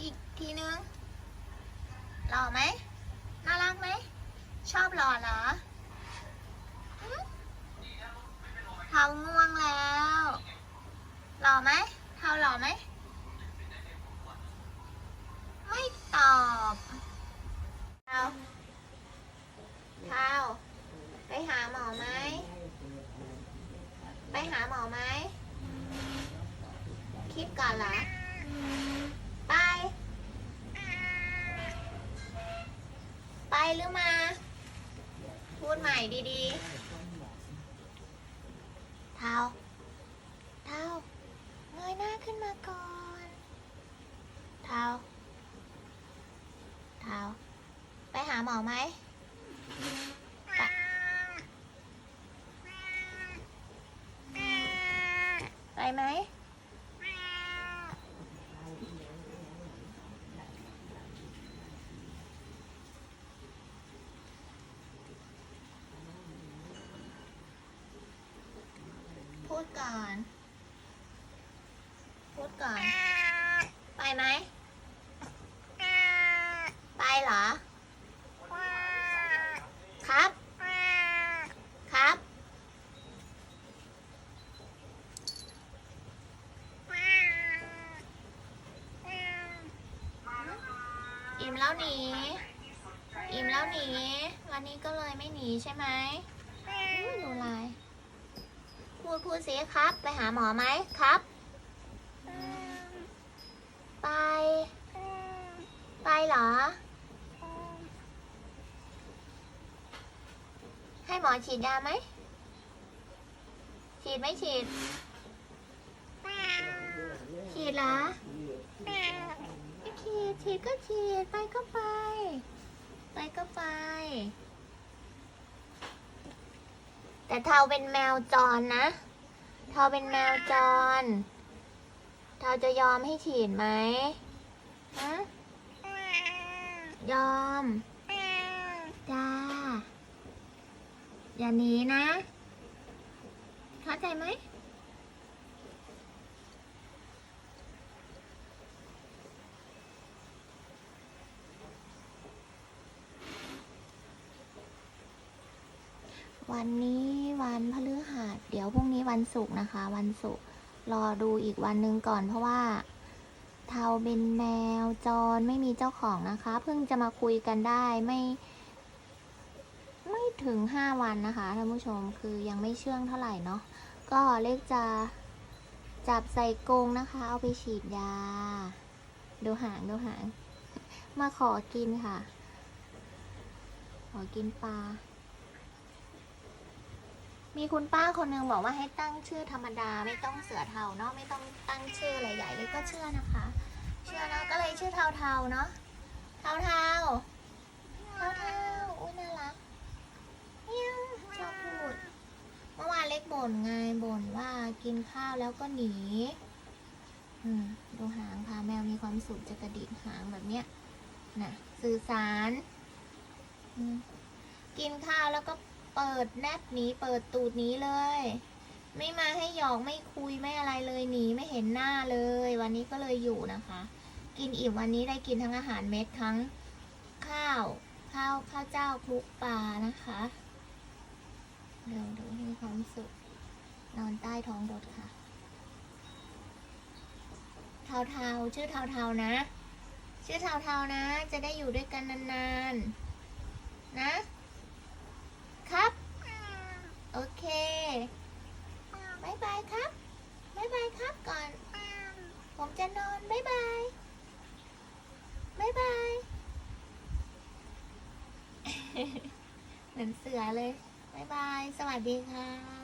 อีกทีนึง หล่อไหม น่ารักไหม ชอบหล่อเหรอเทาง่วงแล้ว หล่อไหมเทาหล่อไหม ไม่ตอบเทาเทาไปหาหมอไหม ไปหาหมอไหมคลิปก่อนเหรอ หรือมา พูดใหม่ดีๆ เท้า เท้า เงยหน้าขึ้นมาก่อน เท้า เท้า ไปหาหมอไหมไปไปไหม พู ดก่อน พูดก่อน ไปไหม ไปเหรอ ครับ ครับ อิ่มแล้วหนี อิ่มแล้วหนี วันนี้ก็เลยไม่หนีใช่ไหมดูลาย พูดพูดสิครับ ไปหาหมอไหมครับ ไป ไปเหรอ ให้หมอฉีดยาไหม ฉีดไม่ฉีด ฉีดเหรอฉีดฉีดก็ฉีด ไปก็ไป ไปก็ไป แต่เทาเป็นแมวจรนะ เทาเป็นแมวจร เทาจะยอมให้ฉีดไหมฮะยอม จ้า อย่าหนีนะ เข้าใจไหม วันนี้วันพฤหัสเดี๋ยวพรุ่งนี้วันศุกร์นะคะ วันศุกร์รอดูอีกวันหนึ่งก่อนเพราะว่าเทาเป็นแมวจรไม่มีเจ้าของนะคะ เพิ่งจะมาคุยกันได้ไม่ ไม่ถึงห้าวันนะคะท่านผู้ชมคือยังไม่เชื่องเท่าไหร่เนาะก็เล็กจะจับใส่กรงนะคะ เอาไปฉีดยา ดูหางดูหาง มาขอกินค่ะ ขอกินปลา มีคุณป้าคนหนึงบอกว่าให้ตั้งชื่อธรรมดาไม่ต้องเสือเทาเนาะไม่ต้องตั้งชื่ออะไรใหญ่เลยก็เชื่อนะคะ เชื่อเนาะก็เลยชื่อเทาเทาเนาะเทาเทาเทาเทาอุ้ยน่ารักเมียวชอบพูดเมื่อวานเล็กบ่นไงบ่นว่ากินข้าวแล้วก็หนีอืมดูหางพาแมวมีความสุขจะกระดิกหางแบบเนี้ยน่ะสื่อสาร กินข้าวแล้วก็ เปิดแนบหนีเปิดตูดหนี้เลย ไม่มาให้หยอกไม่คุยไม่อะไรเลยหนีไม่เห็นหน้าเลย วันนี้ก็เลยอยู่นะคะ กินอิ่มวันนี้ได้กินทั้งอาหารเม็ดทั้งข้าว ข้าวข้าวเจ้าคลุกปลานะคะเดี๋ยวดูมีความสุขนอนใต้ท้องรถค่ะเทาๆชื่อเทาๆนะ ชื่อเทาๆนะ จะได้อยู่ด้วยกันนานๆ นะ ครับ โอเคบายบายครับบายบายครับก่อน ผมจะนอนบายบายบายบายเหมือนเสือเลยบายบาย สวัสดีค่ะ